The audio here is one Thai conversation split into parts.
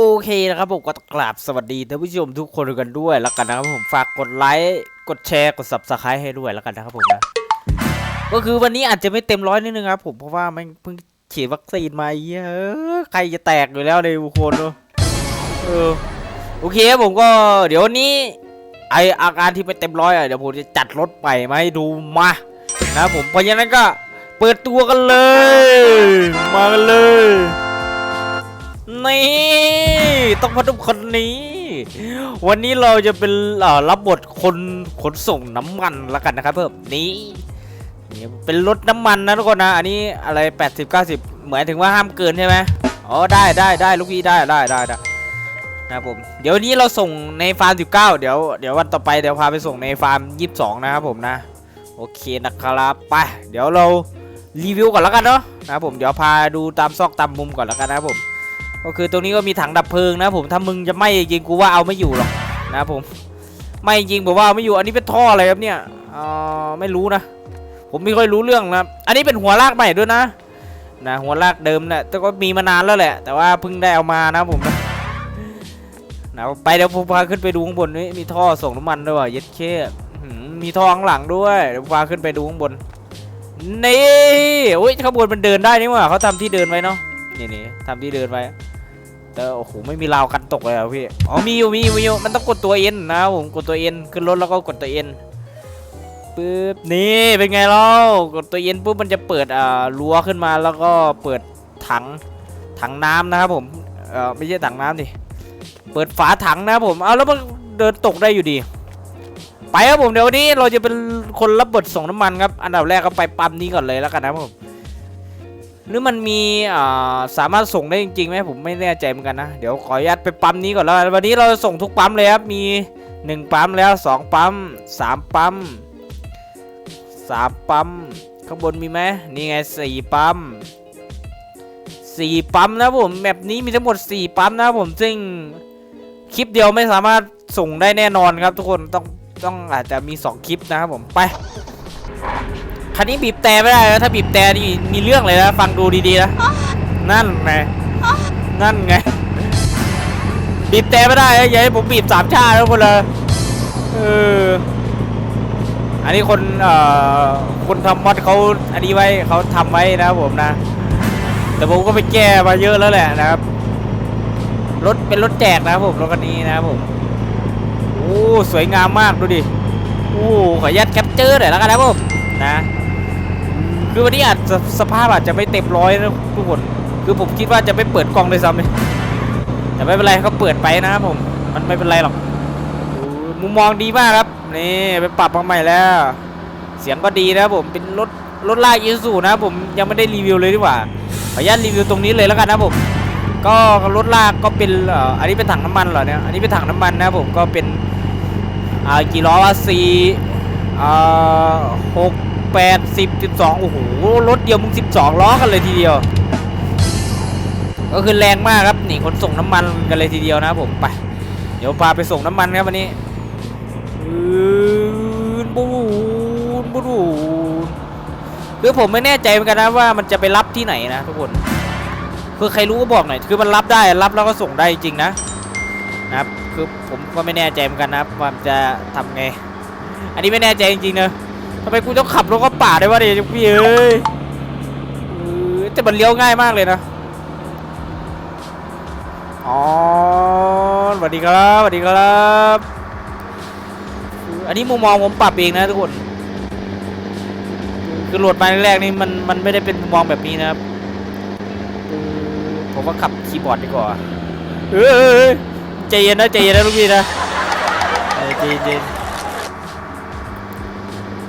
โอเคนะครับผมก็กราบสวัสดีท่านผู้ชมทุกคนกันด้วยแล้วกันนะครับผมฝากกดไลค์กดแชร์กด subscribe ให้ด้วยแล้วกันนะครับผมนะก็คือวันนี้อาจจะไม่เต็มร้อยนิดนึงครับผมเพราะว่ามันเพิ่งฉีดวัคซีนมาเยอะใครจะแตกอยู่แล้วในบุคคลเนอะเอโอเคครับผมก็เดี๋ยวนี้ ไออาการที่ไม่เต็มร้อยอะเดี๋ยวผมจะจัดรถใหม่มาให้ดูมานะครับผมเพราะฉะนั้นก็เปิดตัวกันเลย มากันเลยนี่ ต้องมาดูคนนี้ วันนี้เราจะเป็นรับบทคนขนส่งน้ำมันแล้วกันนะครับเพิ่มนี่นี่เป็นรถน้ำมันนะทุกคนนะ อันนี้อะไร 80 90 เหมือนถึงว่าห้ามเกินใช่ไหมอ๋อได้ได้ได้ลูกพี่ได้ได้ได้ได้นะครับผมเดี๋ยวนี้เราส่งในฟาร์ม 19 เดี๋ยวเดี๋ยววันต่อไปเดี๋ยวพาไปส่งในฟาร์ม 22 นะครับผมนะ โอเคนะครับไปเดี๋ยวเรารีวิวก่อนแล้วกันเนาะนะครับผมเดี๋ยวพาดูตามซอกตามมุมก่อนแล้วกันนะครับผม ก็คือตรงนี้ก็มีถังดับเพลิงนะผมถ้ามึงจะไหม่จริงกูว่าเอาไม่อยู่หรอกนะผมไหม่จริงผมว่าเอาไม่อยู่อันนี้เป็นท่ออะไรครับเนี่ยอ่อไม่รู้นะผมไม่ค่อยรู้เรื่องนะอันนี้เป็นหัวลากใหม่ด้วยนะนะหัวลากเดิมนะแต่ก็มีมานานแล้วแหละ แต่ว่าเพิ่งได้เอามานะผมนะนะไปเดี๋ยวผมพาขึ้นไปดูข้างบนนี่มีท่อส่งน้ำมันด้วยว่ะเย็ดเคอื้อหือมีท่อข้างหลังด้วยเดี๋ยวพาขึ้นไปดูข้างบนนี่โอ้ยข้างบนมันเดินได้นี่หว่าเขาทำที่เดินไว้เนาะนี่นี่ทำที่เดินไว้ แต่โอ้โหไม่มีราวกันตกเลยอะพี่อ๋อมีอยู่มีอยู่มีอยู่มันต้องกดตัวเอ็นนะผมกดตัวเอ็นขึ้นรถแล้วก็กดตัวเอ็นปึ๊บนี่เป็นไงเล่ากดตัวเอ็นปุ๊บมันจะเปิดอ่ารั้วขึ้นมาแล้วก็เปิดถังถังน้ำนะครับผมเออไม่ใช่ถังน้ำดิเปิดฝาถังนะครับผมเอาแล้วมันเดินตกได้อยู่ดี ไปครับผมเดี๋ยววันนี้เราจะเป็นคนรับบทส่งน้ำมันครับอันดับแรกก็ไปปั๊มนี้ก่อนเลยแล้วกันนะครับผม หรือมันมีสามารถส่งได้จริงๆไหมผมไม่แน่ใจเหมือนกันนะเดี๋ยวขออนุญาตไปปั๊มนี้ก่อนแล้ววันนี้เราส่งทุกปั๊มเลยครับมี 1 ปั๊มแล้ว 2 ปั๊ม 3 ปั๊ม 3 ปั๊ม ข้างบนมีไหมนี่ไง 4 ปั๊ม 4 ปั๊มนะผมแบบนี้มีทั้งหมด 4 ปั๊มนะผมซึ่งคลิปเดียวไม่สามารถส่งได้แน่นอนครับทุกคนต้องต้องอาจจะมี 2 คลิปนะครับผมไป คันนี้บีบแต่ไม่ได้นะถ้าบีบแต่นี่มีเรื่องเลยนะฟังดูดีๆนะนั่นไงนั่นไงบีบแต่ไม่ได้นะอย่าให้ผมบีบสามชาติทุกคนเลยเอออันนี้คนเอ่อคนทำมอดเขาอันนี้ไว้เขาทำไว้นะครับผมนะ แต่ผมก็ไปแก้มาเยอะแล้วแหละนะครับรถเป็นรถแจกนะครับผมรถคันนี้นะครับผมโอ้สวยงามมากดูดิโอ้ขออนุญาตแคปเจอร์หน่อยแล้วกันนะครับผมนะ คือวันนี้อาจจะสภาพอาจจะไม่เต็มร้อยนะทุกคน คือผมคิดว่าจะไม่เปิดกล้องเลยซ้ำเลยแต่ไม่เป็นไรเขาเปิดไปนะครับผม มันไม่เป็นไรหรอก มุมมองดีมากครับ นี่ไปปรับมาใหม่แล้ว เสียงก็ดีนะครับผม เป็นรถรถลากอีซูนะผมยังไม่ได้รีวิวเลยดีกว่า ขออนุญาตรีวิวตรงนี้เลยแล้วกันนะผม ก็รถลากก็เป็นอ,อ,อันนี้เป็นถังน้ำมันเหรอเนี่ย อันนี้เป็นถังน้ำมันนะผม ก็เป็นกี่ล้อวะสี่หก แปดสิบสิบสองโอ้โห รถเดียวมึงสิบสองล้อกันเลยทีเดียว ก็คือแรงมากครับ นี่ขนส่งน้ำมันกันเลยทีเดียวนะผมไป เดี๋ยวพาไปส่งน้ำมันครับวันนี้อืนบูนบูนคือผมไม่แน่ใจเหมือนกันนะว่ามันจะไปรับที่ไหนนะทุกคนคือใครรู้ก็บอกหน่อยคือมันรับได้รับแล้วก็ส่งได้จริงนะนะครับคือผมก็ไม่แน่ใจเหมือนกันนะครับว่ามันจะทำไง อันนี้ไม่แน่ใจจริงๆนะ ทำไมกูต้องขับรถก็ป่าได้วะเดี๋ยพี่เอ้ยแต่มันเลี้ยวง่ายมากเลยนะ อ๋อสวัสดีครับสวัสดีครับ อันนี้มุมมองผมปรับเองนะทุกคน คือโหลดมาแรกนี่มันมันไม่ได้เป็นมุมมองแบบนี้นะครับ ผมว่าขับคีย์บอร์ดดีกว่าเออใจเย็นนะใจเย็นนะลูกพี่นะใจเย็น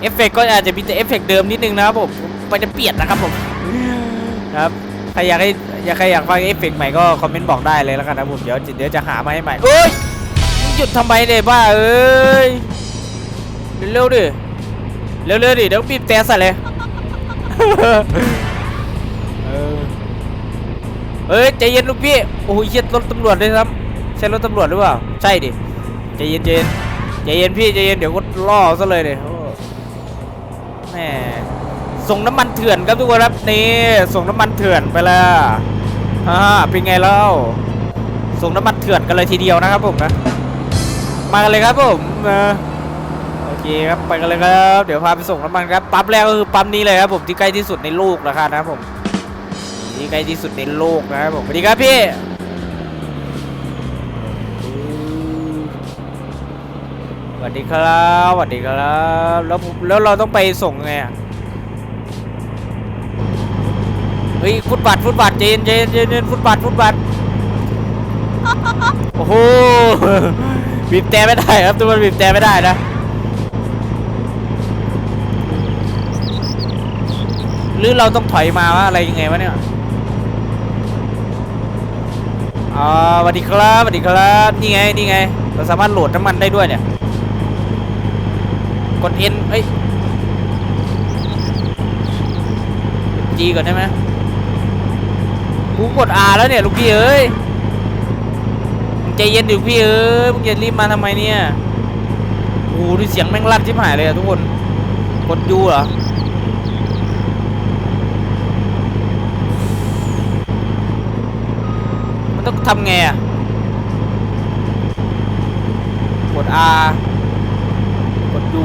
เอฟเฟกต์ก็อาจจะมีแต่เอฟเฟกต์เดิมนิดนึงนะครับผมมันจะเปลี่ยนนะครับผมครับใครอยากให้อยากใครอยากฟังเอฟเฟกต์ใหม่ก็คอมเมนต์บอกได้เลยแล้วกันนะผมเดี๋ยวเดี๋ยวจะหามาให้ใหม่เอ้ยหยุดทำไมเนี่ยบ้าเอ้ยเร็วๆดิเร็วๆดิเดี๋ยวบีบแต่ใส่เลยเอ้ยใจเย็นลูกพี่โอ้ยเชี่ยรถตำรวจด้วยครับใช่รถตำรวจหรือเปล่าใช่ดิใจเย็นใจเย็นใจเย็นพี่ใจเย็นเดี๋ยวก็ล่อซะเลยเดี๋ย ส่งน้ำมันเถื่อนครับทุกคนครับนี่ส่งน้ำมันเถื่อนไปแล้วฮ่าเป็นไงเล่าส่งน้ำมันเถื่อนกันเลยทีเดียวนะครับผมนะมากันเลยครับผมโอเคครับไปกันเลยครับเดี๋ยวพาไปส่งน้ำมันครับปั๊มแรกก็คือปั๊มนี้เลยครับผมที่ใกล้ที่สุดในโลกนะครับนะครับผมที่ใกล้ที่สุดในโลกนะครับผมสวัสดีครับพี่ สวัสดีครับสวัสดีครับแล้วผมแล้วเราต้องไปส่งไงอะเฮ้ยฟุตบาทฟุตบาทเจนเจนเจนเจนฟุตบาทฟุตบาทโอ้โหบีบแต่ไม่ได้ครับทุกคนบีบแต่ไม่ได้นะหรือเราต้องถอยมาวะอะไรยังไงวะเนี่ยอ่าสวัสดีครับสวัสดีครับนี่ไงนี่ไง เราสามารถโหลดน้ำมันได้ด้วยเนี่ย กด N เอ้ยจีก่อนได้ไหมกูกด R แล้วเนี่ยลูกพี่เอ้ยใจเย็นดิลูกพี่เอ้ยมึงจะรีบมาทำไมเนี่ยโอ้ดูเสียงแม่งลั่นชิบหายเลยอะทุกคน กดยูเหรอมันต้องทำไงอะกด R ดู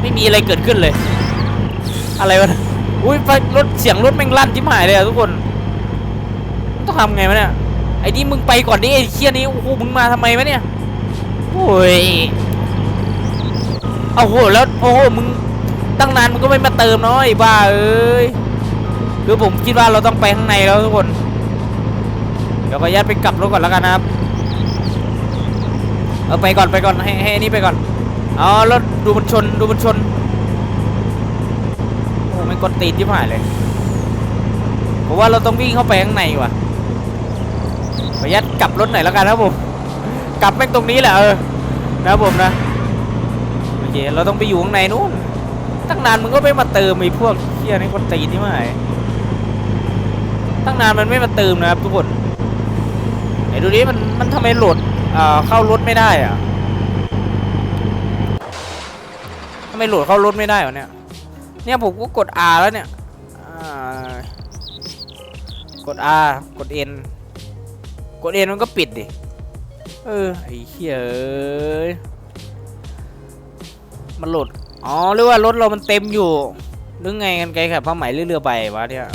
ไม่มีอะไรเกิดขึ้นเลย อะไรวะอุ้ยไฟรถเสียงรถแม่งลั่นจิ้มหายเลยอะทุกคนต้องทำไงวะเนี่ยไอ้นี่มึงไปก่อนดิไอ้เคียนี้โอ้โหมึงมาทำไมวะเนี่ยโอ้ยเอาโหแล้วโอ้โหมึงตั้งนานมึงก็ไม่มาเติมเนาะไอ้บ้าเอ้ยคือผมคิดว่าเราต้องไปข้างในแล้วทุกคน เดี๋ยวขออนุญาตไปกลับรถก่อนแล้วกันนะครับ เออไปก่อนไปก่อนให้ให้นี่ไปก่อน อ๋อรถดูมันชนดูมันชนโอ้ไม่งกดตีนที่ผ่านเลยผมว่าเราต้องวิ่งเข้าไปข้างในว่ะขออนุญาตกลับรถหน่อยแล้วกันนะครับผมกลับแม่งตรงนี้แหละเออนะครับผมนะโอเคเราต้องไปอยู่ข้างในนู้นตั้งนานมึงก็ไม่มาเติมไอ้พวกเฮียนี่กดตีนที่ผ่านตั้งนานมันไม่มาเติมนะครับทุกคนไหนดูดิมันมันทำไมโหลดเอ่อเข้ารถไม่ได้อะ ไมโหลดเข้ารถไม่ได้วะเนี่ย เนี่ยผมก็กด R แล้วเนี่ยกด R กด N กด N มันก็ปิดดิ เออไอ้เหี้ยเอ้ยมันโหลด อ๋อหรือว่ารถเรามันเต็มอยู่หรือไงกันไกลขับผ้าไหมเรือๆไปวะเนี่ย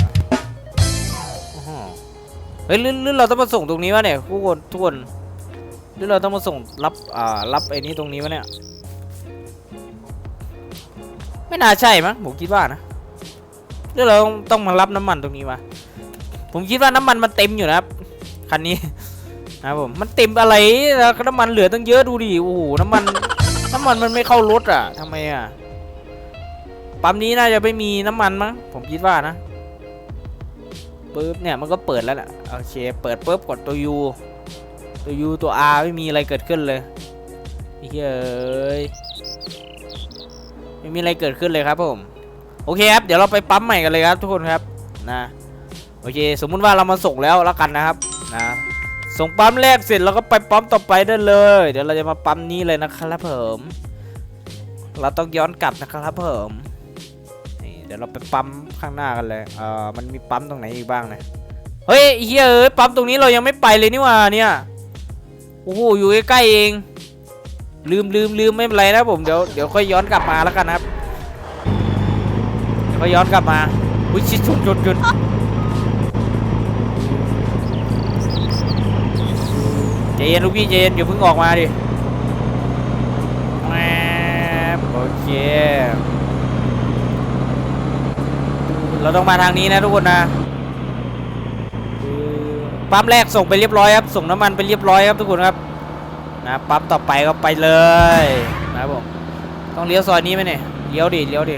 เฮ้ยหรือหรือเราต้องมาส่งตรงนี้วะเนี่ยทุกคนทุกคนหรือเราต้องมาส่งรับอ่ารับไอ้นี้ตรงนี้วะเนี่ย ไม่น่าใช่มั้งผมคิดว่านะหรือเราต้องมารับน้ำมันตรงนี้วะผมคิดว่าน้ำมันมันเต็มอยู่นะครับคันนี้นะผมมันเต็มอะไรแล้วน้ำมันเหลือตั้งเยอะดูดิโอ้โหน้ำมันน้ำมันมันไม่เข้ารถอะทำไมอะปั๊มนี้น่าจะไม่มีน้ำมันมั้งผมคิดว่านะปุ๊บเนี่ยมันก็เปิดแล้วน่ะโอเคเปิดปุ๊บกดตัว U ตัว U ตัว R ไม่มีอะไรเกิดขึ้นเลยไอ้เฮ้ย ไม่มีอะไรเกิดขึ้นเลยครับผมโอเคครับเดี๋ยวเราไปปั๊มใหม่กันเลยครับทุกคนครับนะโอเค สมมุติว่าเรามาส่งแล้วแล้วกันนะครับนะส่งปั๊มแรกเสร็จแล้วก็ไปปั๊มต่อไปได้เลย เดี๋ยวเราจะมาปั๊มนี้เลยนะครับผมเราต้องย้อนกลับนะครับผมนี่เดี๋ยวเราไปปั๊มข้างหน้ากันเลยเอ่อมันมีปั๊มตรงไหนอีกบ้างนะเฮ้ยเฮ้ยเอ้ยปั๊มตรงนี้เรายังไม่ไปเลยนี่ว่าเนี่ยโอ้โหอยู่ใกล้ๆเอง ลืมลืมลืมไม่เป็นไรนะผมเดี๋ยวเดี๋ยวค่อยย้อนกลับมาแล้วกันครับเดี๋ยวค่อยย้อนกลับมาอุ้ยชิดชุดหยุดหยุดใจเย็นลูกพี่ใจเย็นอย่าเพิ่งออกมาดิแมโอเคเราต้องมาทางนี้นะทุกคนนะปั๊มแรกส่งไปเรียบร้อยครับ ส่งน้ำมันไปเรียบร้อยครับทุกคนครับ นะปั๊มต่อไปก็ไปเลยนะครับผมต้องเลี้ยวซอยนี้ไหมเนี่ยเลี้ยวดิเลี้ยวดิ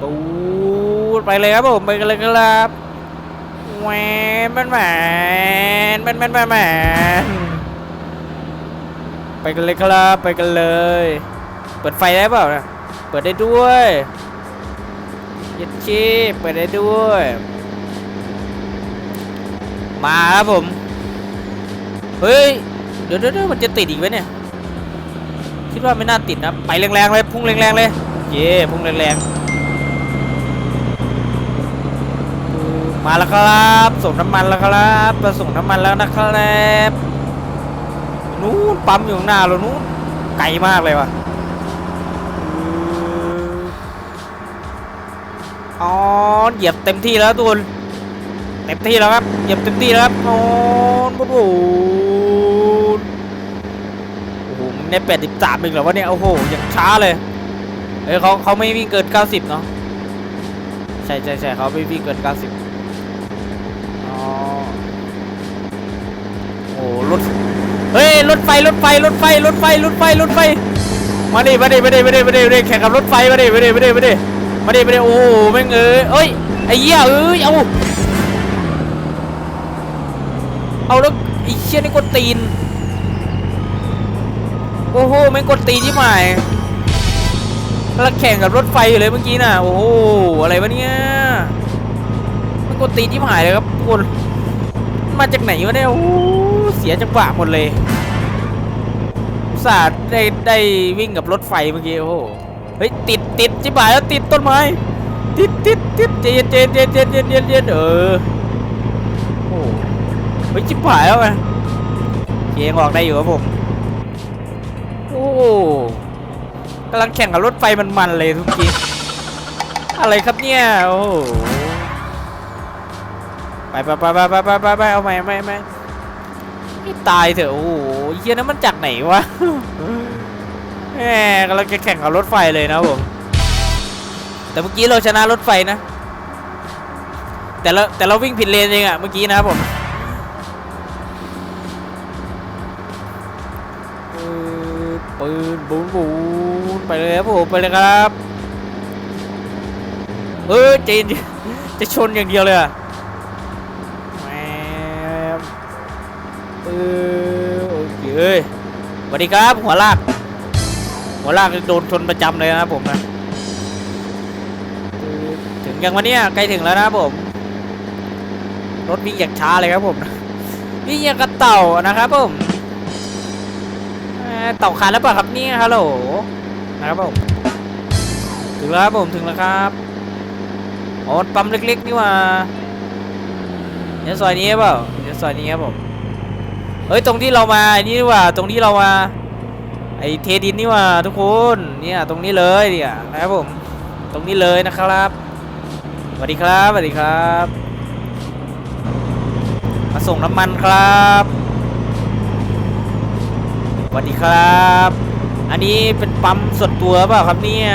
ปูดไปเลยครับผมไปกันเลยครับแหวนแมนแมนแมนแมนแมนแมนไปกันเลยครับไปกันเลย เปิดไฟได้เปล่านะเปิดได้ด้วยย็ดชีเปิดได้ด้วย มาครับผม เฮ้ยเดี๋ยวเดี๋ยวเดี๋ยวมันจะติดอีกไหมเนี่ย คิดว่าไม่น่าติดนะ ไปแรงๆเลย พุ่งแรงๆเลย เย่พุ่งแรงๆมามาแล้วครับ ส่งน้ำมันแล้วครับมาส่งน้ำมันแล้วนะครับนู้นปั๊มอยู่ข้างหน้าเรานู้นไกลมากเลยว่ะอ๋อ เหยียบเต็มที่แล้วทุกคนเต็มที่แล้วครับ เหยียบเต็มที่แล้วครับโอ้โห โอ้โหโอ้โหมึงได้แปดสิบสามอีกเหรอวะเนี่ย โอ้โหอย่างช้าเลยเอ้ยเขาเขาไม่วิ่งเกินเก้าสิบเนาะใช่ใช่ใช่เขาไม่วิ่งเกินเก้าสิบอ๋อโอ้รถเฮ้ยรถไฟรถไฟรถไฟรถไฟรถไฟรถไฟมาดิมาดิมาดิมาดิมาดิมาดิแข่งกับรถไฟมาดิมาดิมาดิมาดิมาดิมาดิโอ้โหแม่งเอ้ยเอ้ยไอ้เหี้ยเอ้ยเอาเอาแล้วไอ้เชี่ยนี่กดตีน โอ้โหแม่งกดตีที่หมายกำลังแข่งกับรถไฟอยู่เลยเมื่อกี้น่ะ โอ้โห อะไรวะเนี่ยมันกดตีที่หายเลยครับทุกคนมาจากไหนวะเนี่ยโอ้โหเสียจังหวะหมดเลยอุตสาห์ได้ได้วิ่งกับรถไฟเมื่อกี้โอ้โหเฮ้ยติดติดจิบหายแล้วติดต้นไม้ติดติดติดเจนเจนเจนเจนเจนเจนเจนเออโอ้โหเฮ้ยจิบหายแล้วไงเกียงออกได้อยู่ครับผม กำลังแข่งกับรถไฟมันๆเลยทุกทีอะไรครับเนี่ย โอ้ไปไปไปไปไปไปไปเอาไหมไม่ไม่ตายเถอะ โอ้ยหเฮียนั้นมันจากไหนวะแหมกำลังจะแข่งกับรถไฟเลยนะผม แต่เมื่อกี้เราชนะรถไฟนะ แต่เราแต่เราวิ่งผิดเลนเองอะเมื่อกี้นะผม บูนบูนไปเลยครับผมไปเลยครับเออจีนจะชนอย่างเดียวเลยอะแหมเออโอเคเอ้ยสวัสดีครับหัวลากหัวลากโดนชนประจำเลยนะครับผมนะถึงยังวันนี้ใกล้ถึงแล้วนะครับผมรถวิ่งอย่างช้าเลยครับผมวิ่งอย่างกระเต่านะครับผม เอ่อเต่าขาแล้วเปล่าครับเนี่ยฮัลโหลนะครับผมถึงแล้วครับผมถึงแล้วครับอ๋อปั๊มเล็กๆนี่ว่าเดี๋ยซอยนี้เปล่าเดี๋ยซอยนี้ครับผมเฮ้ยตรงที่เรามาไอ้นี่นี่ว่าตรงที่เรามาไอ้เทดินนี่ว่าทุกคนเนี่ยตรงนี้เลยเนี่ยนะครับผมตรงนี้เลยนะครับสวัสดีครับสวัสดีครับ มาส่งน้ำมันครับ สวัสดีครับ อันนี้เป็นปั๊มส่วนตัวเปล่าครับเนี่ย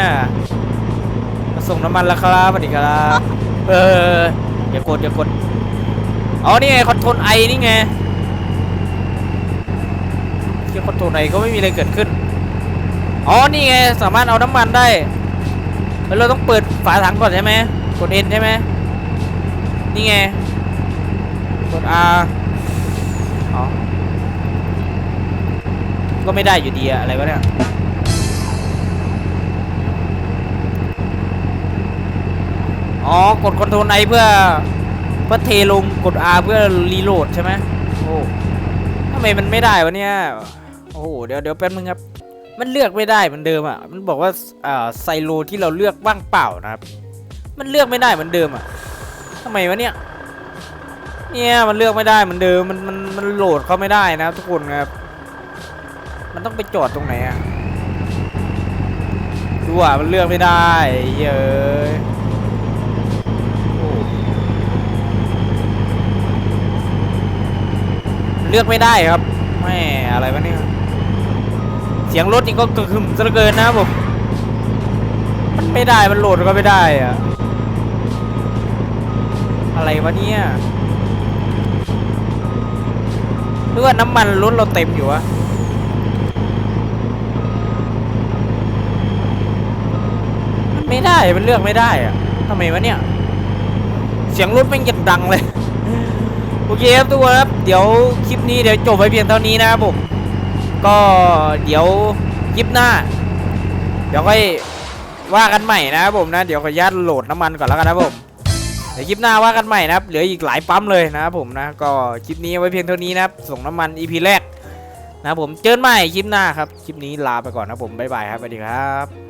มาส่งน้ำมันแล้วครับสวัสดีครับ เอออย่ากดอย่ากดอ๋อนี่ไงคอนโทรลไอนี่ไงที่คอนโทรลไอก็ไม่มีอะไรเกิดขึ้นอ๋อนี่ไงสามารถเอาน้ำมันได้แล้วเราต้องเปิดฝาถังก่อนใช่ไหมกด N ใช่ไหมนี่ไงกด R อ๋อ ก็ไม่ได้อยู่ดีอะอะไรวะเนี่ยอ๋อกดคอนโทรลไอเพื่อเพื่อเทลงกด R เพื่อรีโหลดใช่ไหมโอ้ทำไมมันไม่ได้วะเนี่ยโอ้โหเดี๋ยวเดี๋ยวแป๊บนึงครับ มันเลือกไม่ได้เหมือนเดิมอะมันบอกว่าอ่าไซโลที่เราเลือกว่างเปล่านะครับ มันเลือกไม่ได้เหมือนเดิมอะทำไมวะเนี่ยเนี่ยมันเลือกไม่ได้เหมือนเดิมมันมันมันโหลดเข้าไม่ได้นะครับทุกคนครับ มันต้องไปจอดตรงไหนอะดูอะมันเลือกไม่ได้เย้ยโอ้เลือกไม่ได้ครับแม่อะไรวะเนี่ยเสียงรถนี่ก็กระหึ่มซะเหลือเกินนะผมมันไม่ได้มันโหลดก็ไม่ได้อะอะไรวะเนี่ยหรือว่าน้ำมันรถเราเต็มอยู่วะมัน ไม่ได้มันเลือกไม่ได้อะทำไมวะเนี่ย เสียงรถแม่งยังดังเลย โอเคครับทุกคนครับ เดี๋ยวคลิปนี้เดี๋ยวจบไปเพียงเท่านี้นะครับผม ก็เดี๋ยวคลิปหน้า เดี๋ยวค่อยว่ากันใหม่นะครับผมนะ เดี๋ยวขออนุญาตโหลดน้ำมันก่อนแล้วกันนะครับผมเดี๋ยวคลิปหน้าว่ากันใหม่นะครับ เหลืออีกหลายปั๊มเลยนะครับผมนะ ก็คลิปนี้เอาไว้เพียงเท่านี้นะครับ ส่งน้ำมัน EP แรกนะครับผมเจอกันใหม่คลิปหน้าครับ คลิปนี้ลาไปก่อนนะครับผม บ๊ายบายครับ สวัสดีครับ